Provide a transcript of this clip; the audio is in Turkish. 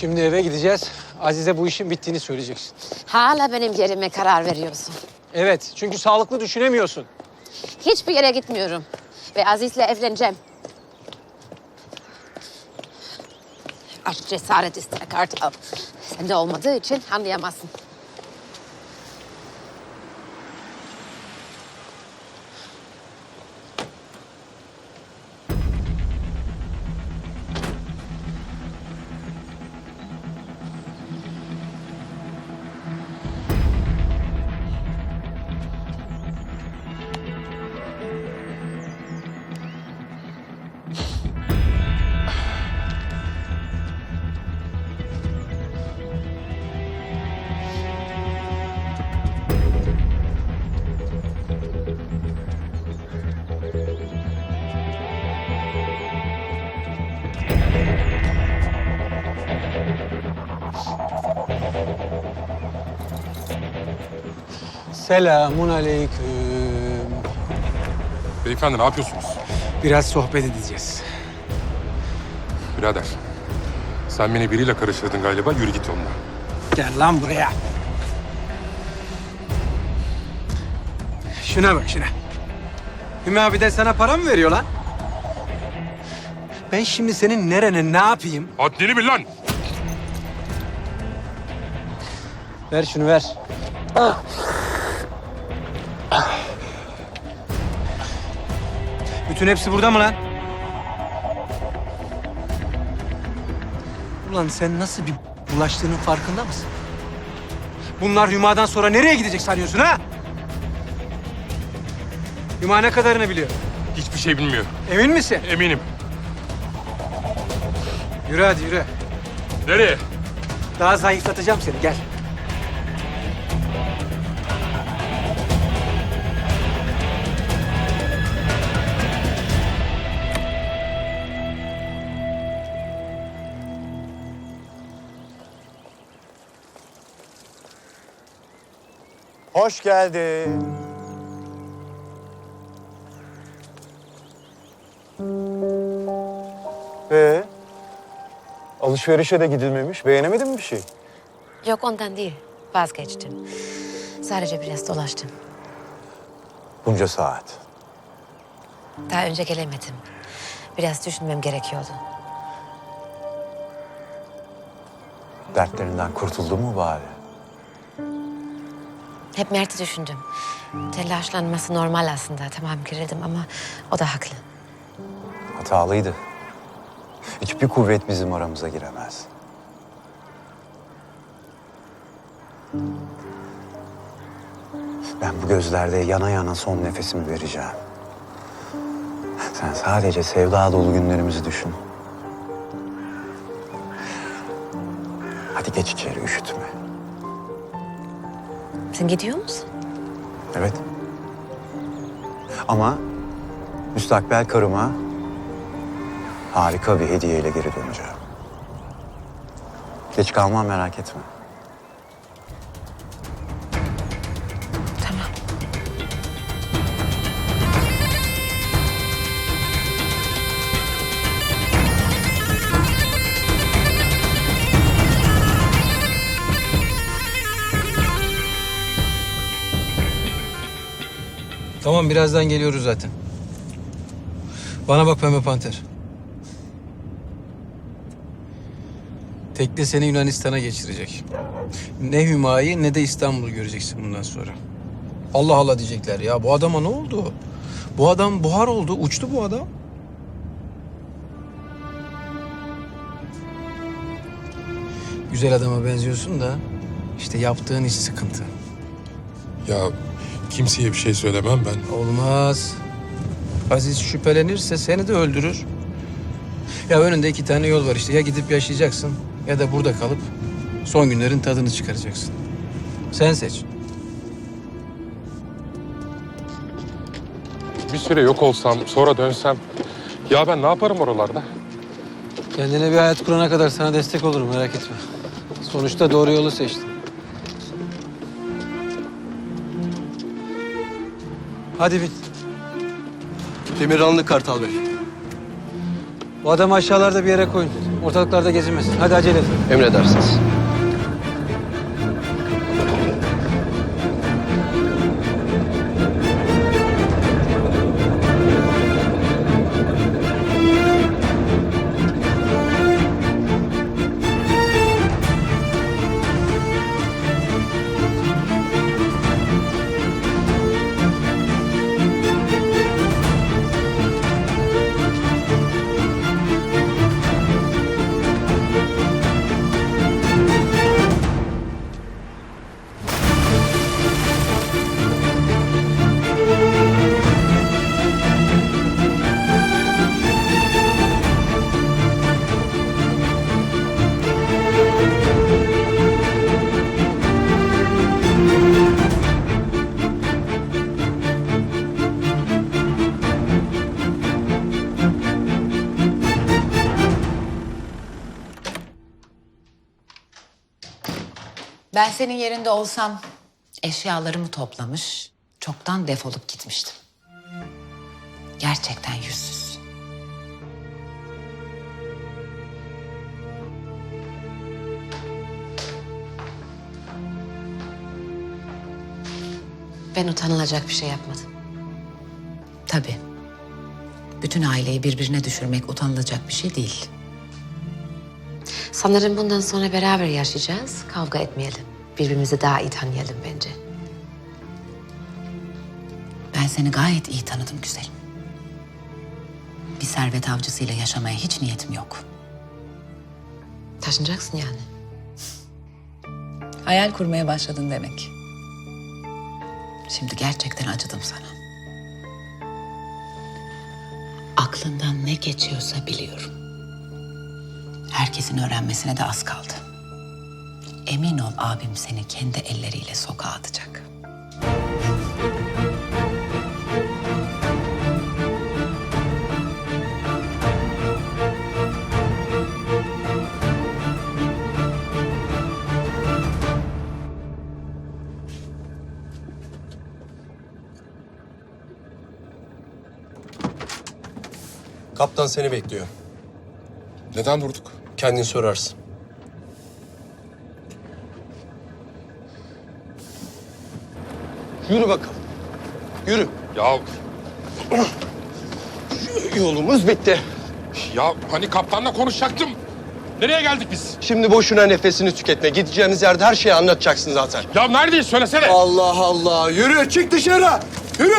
Şimdi eve gideceğiz. Azize bu işin bittiğini söyleyeceksin. Hala benim yerime karar veriyorsun. Evet, çünkü sağlıklı düşünemiyorsun. Hiçbir yere gitmiyorum. Ve Aziz'le evleneceğim. Aşk cesaret ister Kartal. Sende olmadığı için anlayamazsın. Selamun aleyküm. Beyefendi ne yapıyorsunuz? Biraz sohbet edeceğiz. Birader. Sen beni biriyle karıştırdın galiba. Yürü git yoluna. Gel lan buraya. Şuna bak şuna. Hümi abi de sana para mı veriyor lan? Ben şimdi senin nerene ne yapayım? Haddini bil lan! Ver şunu ver. Bütün hepsi burada mı lan? Ulan sen nasıl bir bulaştığının farkında mısın? Bunlar Hüma'dan sonra nereye gidecek sanıyorsun ha? Hüma ne kadarını biliyor? Hiçbir şey bilmiyor. Emin misin? Eminim. Yürü hadi yürü. Nereye? Daha zayıflatacağım seni gel. Hoş geldin. Ee, alışverişe de gidilmemiş. Beğenemedin mi bir şey? Yok ondan değil. Vazgeçtim. Sadece biraz dolaştım. Bunca saat. Daha önce gelemedim. Biraz düşünmem gerekiyordu. Dertlerinden kurtuldun mu bari? Hep Mert'i düşündüm. Telaşlanması normal aslında. Tamam gerildim ama o da haklı. Hatalıydı. Hiçbir kuvvet bizim aramıza giremez. Ben bu gözlerde yana yana son nefesimi vereceğim. Sen sadece sevda dolu günlerimizi düşün. Hadi geç içeri üşütme. Sen gidiyor musun? Evet. Ama müstakbel karıma harika bir hediyeyle geri döneceğim. Geç kalmam merak etme. Tamam birazdan geliyoruz zaten. Bana bak Pembe Panter. Tekne seni Yunanistan'a geçirecek. Ne Hüma'yı ne de İstanbul'u göreceksin bundan sonra. Allah Allah diyecekler ya bu adama ne oldu? Bu adam buhar oldu, uçtu bu adam. Güzel adama benziyorsun da işte yaptığın iş sıkıntı. Ya kimseye bir şey söylemem ben. Olmaz. Aziz şüphelenirse seni de öldürür. Ya önünde iki tane yol var işte. Ya gidip yaşayacaksın ya da burada kalıp son günlerin tadını çıkaracaksın. Sen seç. Bir süre yok olsam, sonra dönsem... Ya ben ne yaparım oralarda? Kendine bir hayat kurana kadar sana destek olurum merak etme. Sonuçta doğru yolu seçtin. Hadi bin. Demirhanlı Kartal Bey. Bu adamı aşağılarda bir yere koyun. Ortalıklarda gezinmesin. Hadi acele et. Emredersiniz. Ben senin yerinde olsam eşyalarımı toplamış, çoktan defolup gitmiştim. Gerçekten yüzsüz. Ben utanılacak bir şey yapmadım. Tabii. Bütün aileyi birbirine düşürmek utanılacak bir şey değil. Sanırım bundan sonra beraber yaşayacağız. Kavga etmeyelim. Birbirimizi daha iyi tanıyalım bence. Ben seni gayet iyi tanıdım güzelim. Bir servet avcısıyla yaşamaya hiç niyetim yok. Taşınacaksın yani. Hayal kurmaya başladın demek. Şimdi gerçekten acıdım sana. Aklından ne geçiyorsa biliyorum. Herkesin öğrenmesine de az kaldı. Emin ol abim seni kendi elleriyle sokağa atacak. Kaptan seni bekliyor. Neden durduk? Kendin sorarsın. Yürü bakalım. Yürü. Ya Yolumuz bitti. ya hani kaptanla konuşacaktım. Nereye geldik biz? Şimdi boşuna nefesini tüketme. Gideceğiniz yerde her şeyi anlatacaksın zaten. Ya neredeyiz söylesene. Allah Allah. Yürü çık dışarı. Yürü.